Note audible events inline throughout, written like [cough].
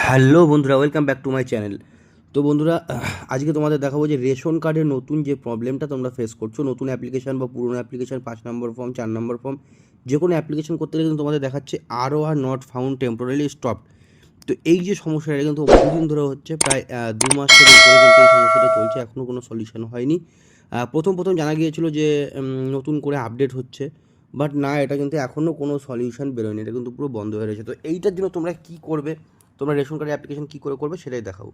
Hello বন্ধুরা, welcome back to my channel. তো বন্ধুরা, আজকে তোমাদের দেখাবো যে রেশন কার্ডের নতুন যে প্রবলেমটা তোমরা ফেস করছ, নতুন অ্যাপ্লিকেশান বা পুরনো অ্যাপ্লিকেশন পাঁচ নম্বর ফর্ম চার নম্বর ফর্ম যে কোনো অ্যাপ্লিকেশান করতে গেলে কিন্তু তোমাদের দেখাচ্ছে আরও আর নট ফাউন্ড টেম্পোরারি স্টপ তো এই যে সমস্যাটা, এটা কিন্তু বহুদিন ধরে হচ্ছে, প্রায় দু মাস উপরে কিন্তু এই সমস্যাটা চলছে, এখনও কোনো সলিউশন হয়নি। প্রথম প্রথম জানা গিয়েছিল যে নতুন করে আপডেট হচ্ছে বাট না, এটা কিন্তু এখনও কোনো সলিউশন বেরোয়নি, এটা কিন্তু পুরো বন্ধ হয়ে রয়েছে। তো এইটার জন্য তোমরা কী করবে? তোমরা রেশন কার্ডের অ্যাপ্লিকেশন কী করে করবে সেটাই দেখাবো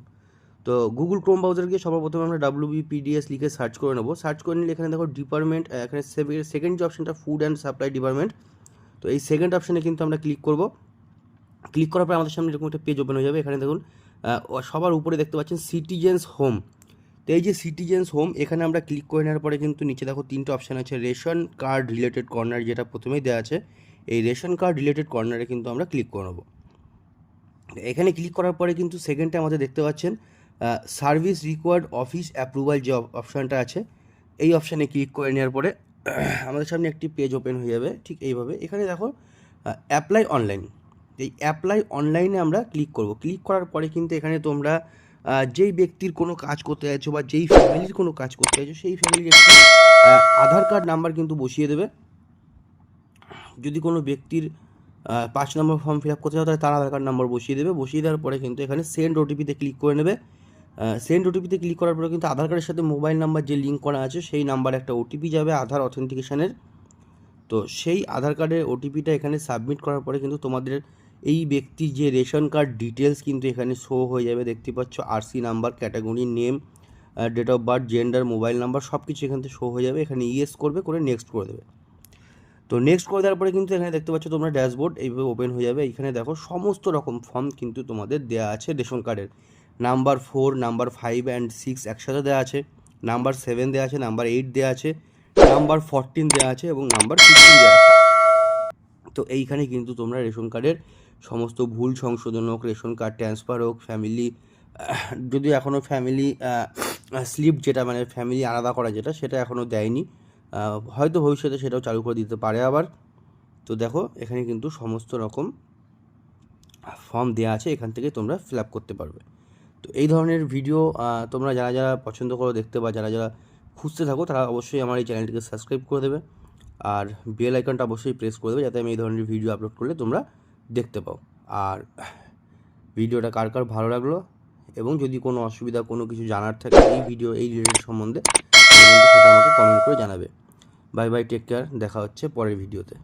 তো গুগল ক্রোম ব্রাউজার গিয়ে সবার প্রথমে আমরা ডাব্লিউবি পিডিএস লিখে সার্চ করে নেব। সার্চ করে নিলে এখানে দেখো ডিপার্টমেন্ট এখানে সেকেন্ড যে অপশনটা ফুড অ্যান্ড সাপ্লাই ডিপার্টমেন্ট তো এই সেকেন্ড অপশনে কিন্তু আমরা ক্লিক করব। ক্লিক করার পর আমাদের সামনে এরকম একটা পেজ ওপেন হয়ে যাবে। এখানে দেখুন সবার উপরে দেখতে পাচ্ছেন সিটিজেন্স হোম তো এই যে সিটিজেন্স হোম এখানে আমরা ক্লিক করে নেওয়ার পরে কিন্তু নিচে দেখো তিনটে অপশান আছে, রেশন কার্ড রিলেটেড কর্নার যেটা প্রথমেই দেওয়া আছে। এই রেশন কার্ড রিলেটেড কর্নারে কিন্তু আমরা ক্লিক করে নেব। এখানে ক্লিক করার পরে কিন্তু সেকেন্ডে আমাদের দেখতে পাচ্ছেন সার্ভিস রিকোয়ার্ড অফিস অ্যাপ্রুভাল যে অপশানটা আছে, এই অপশানে ক্লিক করে নেওয়ার পরে [clears throat] আমাদের সামনে একটি পেজ ওপেন হয়ে যাবে, ঠিক এইভাবে। এখানে দেখো অ্যাপ্লাই অনলাইন এই অ্যাপ্লাই অনলাইনে আমরা ক্লিক করব। ক্লিক করার পরে কিন্তু এখানে তোমরা যেই ব্যক্তির কোনো কাজ করতে চাইছো বা যেই ফ্যামিলির কোনো কাজ করতে চাইছো, সেই ফ্যামিলির একটি আধার কার্ড নাম্বার কিন্তু বসিয়ে দেবে। যদি কোনো ব্যক্তির পাঁচ নম্বর ফর্ম ফিল আপ করতে চাও তাহলে তার আধার কার্ড নাম্বার বসিয়ে দেবে। বসিয়ে দেওয়ার পরে কিন্তু এখানে সেন্ড ওটিপিতে ক্লিক করে নেবে। সেন্ড ওটিপিতে ক্লিক করার পরে কিন্তু আধার কার্ডের সাথে মোবাইল নাম্বার যে লিঙ্ক করা আছে, সেই নাম্বারে একটা ওটিপি যাবে আধার অথেন্টিকেশনের তো সেই আধার কার্ডের ওটিপিটা এখানে সাবমিট করার পরে কিন্তু তোমাদের এই ব্যক্তির যে রেশন কার্ড ডিটেলস কিন্তু এখানে শো হয়ে যাবে। দেখতে পাচ্ছ RC number category name date of birth gender mobile number সব কিছু এখান থেকে শো হয়ে যাবে। এখানে ইয়েস করবে, করে নেক্সট করে দেবে। তো নেক্সট করে দেওয়ার পরে কিন্তু এখানে দেখতে পাচ্ছ তোমরা ড্যাশবোর্ড এইভাবে ওপেন হয়ে যাবে। এখানে দেখো সমস্ত রকম ফর্ম কিন্তু তোমাদের দেওয়া আছে রেশন কার্ডের number four number five and six একসাথে দেওয়া আছে। নাম্বার সেভেন দেওয়া আছে নাম্বার এইট দেওয়া আছে নাম্বার ফোরটিন দেওয়া আছে এবং নাম্বার ফিফটিন দেওয়া আছে। তো এইখানে কিন্তু তোমরা রেশন কার্ডের সমস্ত ভুল সংশোধন হোক রেশন কার্ড ট্রান্সফার হোক ফ্যামিলি যদি এখনও ফ্যামিলি স্লিপ যেটা মানে ফ্যামিলি আলাদা করা যেটা, সেটা এখনও দেয়নি। হয়তো ভবিষ্যতে সেটাও চালু করে দিতে পারে আবার। তো দেখো, এখানে কিন্তু সমস্ত রকম ফর্ম দেওয়া আছে, এখান থেকে তোমরা ফিল আপ করতে পারবে। তো এই ধরনের ভিডিও তোমরা যারা যারা পছন্দ করো দেখতে বা যারা যারা খুঁজতে থাকো, তারা অবশ্যই আমার এই চ্যানেলটিকে সাবস্ক্রাইব করে দেবে। আর বেল আইকনটা অবশ্যই প্রেস করে দেবে, যাতে আমি এই ধরনের ভিডিও আপলোড করলে তোমরা দেখতে পাও। আর ভিডিওটা কার কার ভালো লাগল? এবং যদি কোনো অসুবিধা, কোনো কিছু জানার থাকে এই ভিডিও এই রিলেটেড সম্বন্ধে সেটা আমাকে কমেন্ট করে জানাবে। Bye bye take care. দেখা হচ্ছে পরের ভিডিওতে।